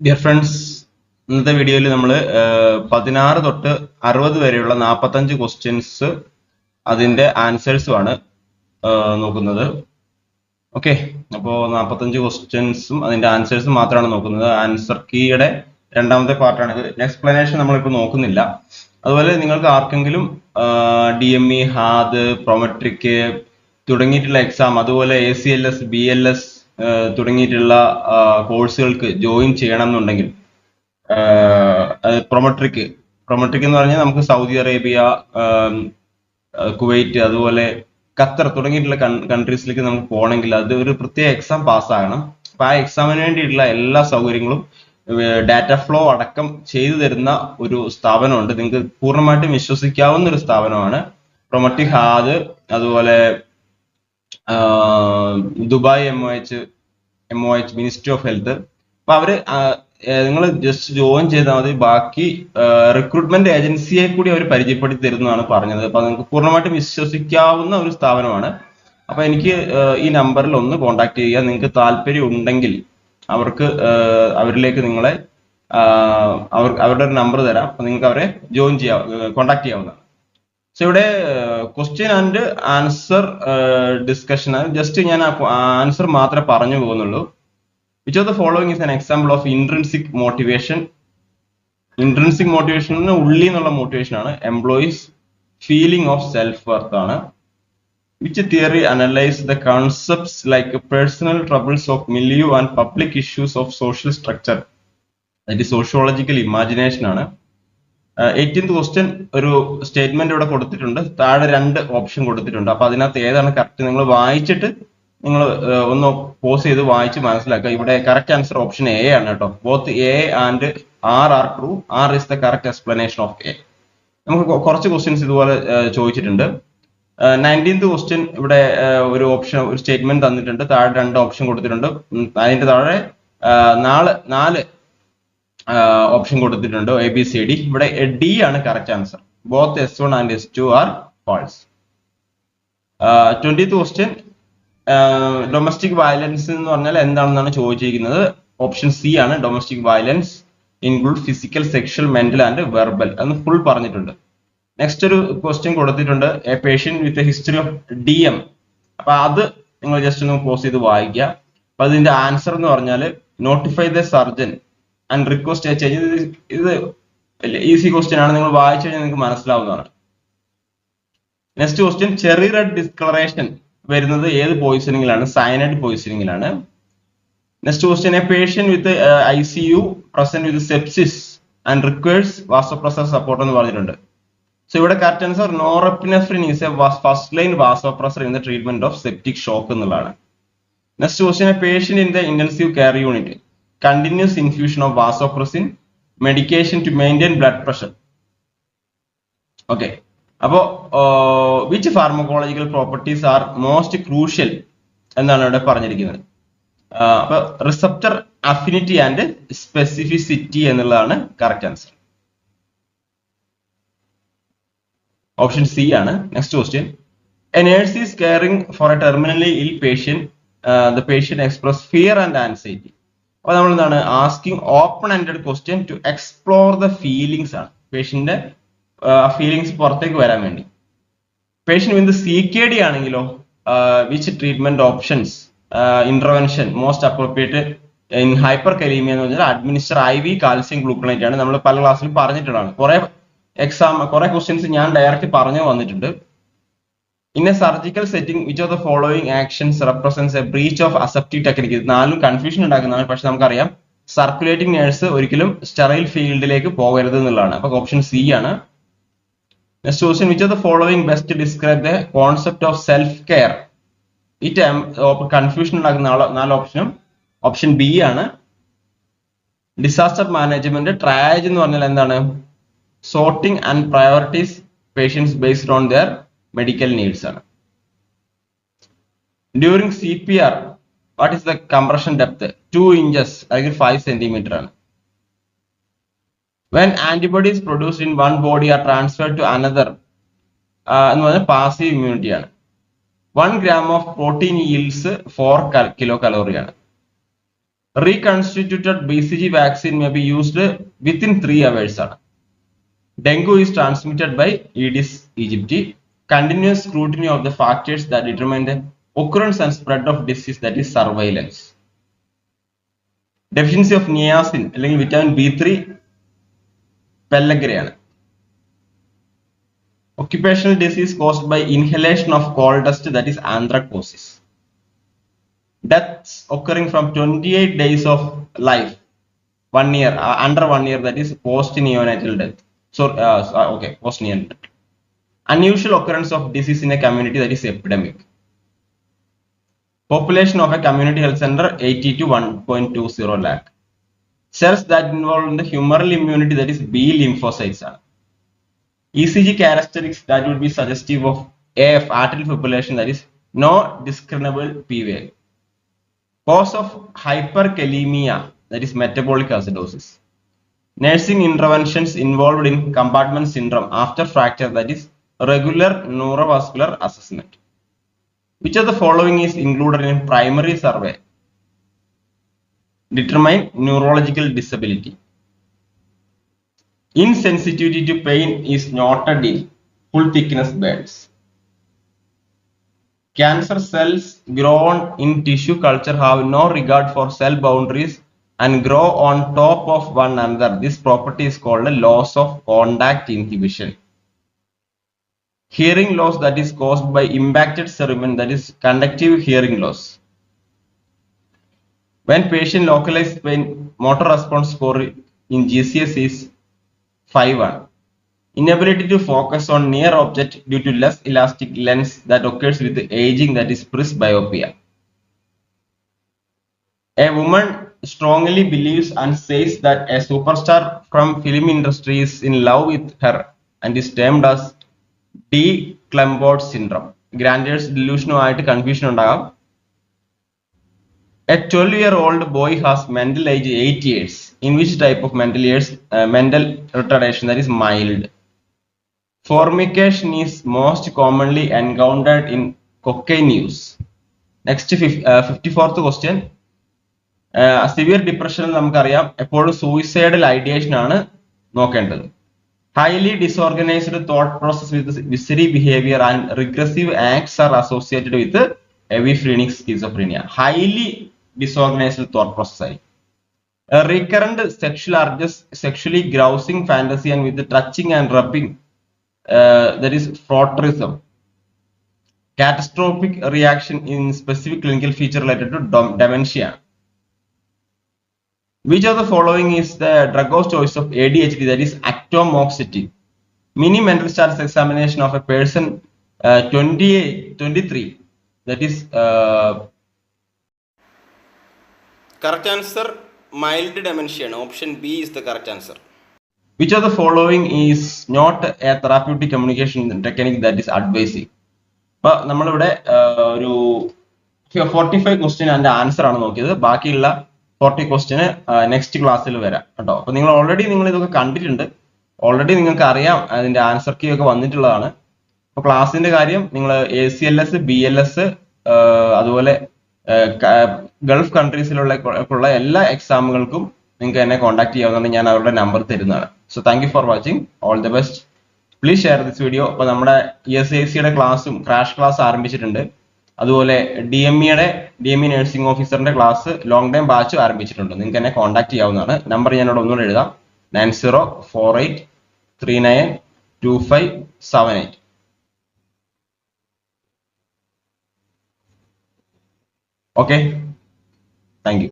Dear friends ഇന്നത്തെ വീഡിയോയിൽ നമ്മൾ പതിനാറ് തൊട്ട് അറുപത് വരെയുള്ള നാൽപ്പത്തഞ്ച് ക്വസ്റ്റ്യൻസ് അതിന്റെ ആൻസേഴ്സും ആണ് നോക്കുന്നത്. ഓക്കെ അപ്പോൾ നാൽപ്പത്തഞ്ച് ക്വസ്റ്റ്യൻസും അതിന്റെ ആൻസേഴ്സും മാത്രമാണ് നോക്കുന്നത്. ആൻസർ കീയുടെ രണ്ടാമത്തെ പാർട്ടാണ് ഇത് എക്സ്പ്ലനേഷൻ നമ്മളിപ്പോൾ നോക്കുന്നില്ല. അതുപോലെ നിങ്ങൾക്ക് ആർക്കെങ്കിലും D M E HAAD Prometric തുടങ്ങിയിട്ടുള്ള എക്സാം അതുപോലെ A C L S B L S തുടങ്ങിയിട്ടുള്ള കോഴ്സുകൾക്ക് ജോയിൻ ചെയ്യണം എന്നുണ്ടെങ്കിൽ പ്രൊമട്രിക് പ്രൊമട്രിക് എന്ന് പറഞ്ഞാൽ നമുക്ക് സൗദി അറേബ്യ കുവൈറ്റ് അതുപോലെ ഖത്തർ തുടങ്ങിയിട്ടുള്ള കൺട്രീസിലേക്ക് നമുക്ക് പോകണമെങ്കിൽ അത് ഒരു പ്രത്യേക എക്സാം പാസ്സാകണം അപ്പൊ ആ എക്സാമിന് വേണ്ടിയിട്ടുള്ള എല്ലാ സൗകര്യങ്ങളും ഡാറ്റ ഫ്ലോ അടക്കം ചെയ്തു തരുന്ന ഒരു സ്ഥാപനമുണ്ട്. നിങ്ങൾക്ക് പൂർണമായിട്ടും വിശ്വസിക്കാവുന്ന ഒരു സ്ഥാപനമാണ് പ്രൊമട്രിക് ഹാദ് അതുപോലെ Dubai M O H M O H ministry of health അപ്പൊ അവർ നിങ്ങൾ ജസ്റ്റ് ജോയിൻ ചെയ്താൽ മതി. ബാക്കി റിക്രൂട്ട്മെന്റ് ഏജൻസിയെ കൂടി അവർ പരിചയപ്പെടുത്തി തരുന്നതാണ് പറഞ്ഞത്. അപ്പൊ നിങ്ങൾക്ക് പൂർണമായിട്ടും വിശ്വസിക്കാവുന്ന ഒരു സ്ഥാപനമാണ്. അപ്പൊ എനിക്ക് ഈ നമ്പറിൽ ഒന്ന് കോൺടാക്ട് ചെയ്യുക. നിങ്ങൾക്ക് താല്പര്യം ഉണ്ടെങ്കിൽ അവർക്ക് അവരിലേക്ക് നിങ്ങളെ അവർ അവരുടെ ഒരു നമ്പർ തരാം. നിങ്ങൾക്ക് അവരെ ജോയിൻ ചെയ്യാം കോൺടാക്ട് ചെയ്യാവുന്നതാണ്. സോ ഇവിടെ question and answer discussion just ഞാൻ ആൻസർ മാത്രമേ പറഞ്ഞു പോകുന്നുള്ളൂ. Which of the following is an example of intrinsic motivation intrinsic മോട്ടിവേഷന് ഉള്ളിൽ നിന്നുള്ള മോട്ടിവേഷൻ ആണ് employees feeling of self worth ആണ് which theory analyse the concepts like personal troubles of milieu and public issues of social structure that sociological imagination ആണ്. Eighteenth question ഒരു statement ഇവിടെ കൊടുത്തിട്ടുണ്ട്. താഴെ രണ്ട് ഓപ്ഷൻ കൊടുത്തിട്ടുണ്ട്. അപ്പൊ അതിനകത്ത് ഏതാണ് കറക്റ്റ് നിങ്ങൾ വായിച്ചിട്ട് നിങ്ങൾ ഒന്ന് പോസ് ചെയ്ത് വായിച്ച് മനസ്സിലാക്കുക. ഇവിടെ കറക്റ്റ് ആൻസർ ഓപ്ഷൻ എ ആണ് കേട്ടോ. Both A and R are true R is the correct explanation of A നമുക്ക് കുറച്ച് ക്വസ്റ്റ്യൻസ് ഇതുപോലെ ചോദിച്ചിട്ടുണ്ട്. നയന്റീൻത് ക്വസ്റ്റ്യൻ ഇവിടെ ഒരു ഓപ്ഷൻ ഒരു സ്റ്റേറ്റ്മെന്റ് തന്നിട്ടുണ്ട്. താഴെ രണ്ട് ഓപ്ഷൻ കൊടുത്തിട്ടുണ്ട്. അതിന്റെ താഴെ നാല് നാല് ഓപ്ഷൻ കൊടുത്തിട്ടുണ്ട് എ ബി സി ഡി ഇവിടെ ഡി ആണ് correct answer both S one and S two are false twenty question domestic violence എന്ന് പറഞ്ഞാൽ എന്താണെന്നാണ് ചോദിച്ചിരിക്കുന്നത്? ഓപ്ഷൻ സി ആണ് domestic violence include physical sexual mental and verbal എന്ന് ഫുൾ പറഞ്ഞിട്ടുണ്ട്. നെക്സ്റ്റ് ഒരു ക്വസ്റ്റ്യൻ കൊടുത്തിട്ടുണ്ട് a patient with a history of D M അപ്പൊ അത് നിങ്ങൾ ജസ്റ്റ് ഒന്ന് പോസ് ചെയ്ത് വായിക്കുക. അപ്പൊ അതിന്റെ ആൻസർ എന്ന് പറഞ്ഞാൽ notify the surgeon and request a change ഇത് ഈസി ക്വസ്റ്റ്യൻ ആണ്. നിങ്ങൾ വായിച്ചു കഴിഞ്ഞാൽ നിങ്ങൾക്ക് മനസ്സിലാവുന്നതാണ്. Next question cherry red discoloration വരുന്നത് ഏത് പോയിസണിങ്ങിലാണ് cyanide പോയിസണിങ്ങിലാണ് next question a patient with I C U present with sepsis and requires vasopressor support എന്ന് പറഞ്ഞിട്ടുണ്ട്. സോ ഇവിടെ correct answer norepinephrine is a first line vasopressor in the treatment of septic shock എന്നുള്ളതാണ്. Next question a patient in the intensive care unit continuous infusion of vasopressin, medication to maintain blood pressure. Okay. അപ്പോ which pharmacological properties are most crucial എന്നാണ് ഇവിടെ പറഞ്ഞിരിക്കുന്നത്. അപ്പൊ receptor affinity and specificity എന്നുള്ളതാണ് correct answer option C ആണ്. Next question a nurse is caring for a terminally ill patient the patient express fear and anxiety അപ്പൊ നമ്മൾ എന്താണ് asking open ended question to explore the feelings ആണ് പേഷ്യന്റെ feelings പുറത്തേക്ക് വരാൻ വേണ്ടി. Patient with C K D ആണെങ്കിലോ which treatment options intervention most appropriate in hyperkalemia എന്ന് പറഞ്ഞാൽ administer I V calcium gluconate ആണ്. നമ്മൾ പല ക്ലാസ്സിലും പറഞ്ഞിട്ടുള്ളതാണ്. കുറെ എക്സാം കുറെ ക്വസ്റ്റ്യൻസ് ഞാൻ ഡയറക്റ്റ് പറഞ്ഞു വന്നിട്ടുണ്ട്. In a surgical setting which of the following actions represents a breach of aseptic technique ഇത് നാലും കൺഫ്യൂഷൻ ഉണ്ടാക്കുന്നതാണ്. പക്ഷെ നമുക്കറിയാം സർക്കുലേറ്റിംഗ് നേഴ്സ് ഒരിക്കലും സ്റ്റെറൈൽ ഫീൽഡിലേക്ക് പോകരുത് എന്നുള്ളതാണ്. അപ്പൊ ഓപ്ഷൻ സി ആണ്. Next question which of the following best describe the concept of self care ഈ ടൈം കൺഫ്യൂഷൻ ഉണ്ടാക്കുന്ന നാല് ഓപ്ഷനും ഓപ്ഷൻ ബി ആണ്. ഡിസാസ്റ്റർ മാനേജ്മെന്റ് ട്രയാജ് എന്ന് പറഞ്ഞാൽ എന്താണ്? Sorting and priorities patients based on their medical needs ആണ് during C P R what is the compression depth two inches അല്ലെങ്കിൽ ഫൈവ് സെന്റിമീറ്റർ ആണ് when antibodies produced in one body are transferred to another uh, എന്ന് പറഞ്ഞാൽ passive immunity ആണ് one gram of protein yields four kilo calorie ആണ് reconstituted B C G vaccine may be used within three hours ആണ് dengue is transmitted by Aedes aegypti continuous scrutiny of the factors that determine the occurrence and spread of disease that is surveillance deficiency of niacin അല്ലെങ്കിൽ vitamin B three പെല്ലഗ്രയാണ് occupational disease caused by inhalation of coal dust that is anthracosis deaths occurring from 28 days of life one year uh, under one year that is post neonatal death so uh, uh, okay post neonatal unusual occurrence of disease in a community that is epidemic population of a community health center 80 to 1.20 lakh cells that involve in the humoral immunity that is b lymphocytes are ECG characteristics that would be suggestive of AF arterial fibrillation that is no discernible P. Cause of hyperkalemia that is metabolic acidosis. Nursing interventions involved in compartment syndrome after fracture that is regular neurovascular assessment. Which of the following is included in primary survey? Determine neurological disability. Insensitivity to pain is noted in full thickness bands. Cancer cells grown in tissue culture have no regard for cell boundaries and grow on top of one another. This property is called a loss of contact inhibition. Hearing loss that is caused by impacted cerumen that is conductive hearing loss. When patient localized pain motor response score in GCS is 5-1. Inability to focus on near object due to less elastic lens that occurs with aging that is presbyopia. A woman strongly believes and says that a superstar from film industry is in love with her and is termed as D. Clembert syndrome. Grandiers delusionമായിട്ട് confusion ഉണ്ടാകാം A 12 year old boy has mental age 8 years. In which type of mental years, uh, mental retardation that is mild? Formication is most commonly encountered in cocaine use. Next, fif- uh, 54th question. Severe ഡിപ്രഷനിൽ നമുക്കറിയാം എപ്പോഴും suicidal ideation ആണ് നോക്കേണ്ടത് Highly disorganised thought process with bizarre behaviour and regressive acts are associated with hebephrenic schizophrenia highly disorganised thought process ആയി recurrent sexual urges sexually arousing fantasy and with touching and rubbing that is frotteurism catastrophic reaction in specific clinical feature related to dom- dementia. Which of the following is the drug of choice of ADHD that is atomoxetine? Mini mental status examination of a person uh, 28, 23 that is uh, Correct answer mild dementia. Option B is the correct answer. which of the following is not a therapeutic communication technique that is advising? അപ്പൊ നമ്മളിവിടെ ഒരു forty five question അതിന്റെ answer ആണ് നോക്കിയത് ബാക്കിയുള്ള forty question next ക്ലാസ്സിൽ വരാം കേട്ടോ. അപ്പൊ നിങ്ങൾ ഓൾറെഡി നിങ്ങൾ ഇതൊക്കെ കണ്ടിട്ടുണ്ട്. ഓൾറെഡി നിങ്ങൾക്ക് അറിയാം അതിന്റെ ആൻസർ കീ ഒക്കെ വന്നിട്ടുള്ളതാണ്. അപ്പൊ ക്ലാസിന്റെ കാര്യം നിങ്ങൾ A C L S B L S അതുപോലെ ഗൾഫ് കൺട്രീസിലുള്ള ഉള്ള എല്ലാ എക്സാമുകൾക്കും നിങ്ങൾക്ക് എന്നെ കോൺടാക്ട് ചെയ്യാവുന്നതാണ്. ഞാൻ അവരുടെ നമ്പർ തരുന്നതാണ്. So thank for watching all the best please share this video അപ്പൊ നമ്മുടെ ഇ എസ് ഐ സിയുടെ ക്ലാസ്സും ക്രാഷ് ക്ലാസ് ആരംഭിച്ചിട്ടുണ്ട്. അതുപോലെ ഡി എം ഇയുടെ ഡി എം ഇ നഴ്സിംഗ് ഓഫീസറിന്റെ ക്ലാസ് ലോങ് ടൈം ബാച്ച് ആരംഭിച്ചിട്ടുണ്ട്. നിങ്ങൾക്ക് എന്നെ കോൺടാക്ട് ചെയ്യാവുന്നതാണ്. നമ്പർ ഞാൻ ഇവിടെ ഒന്നുകൂടെ എഴുതാം. Nine zero four eight three nine two five seven eight okay thank you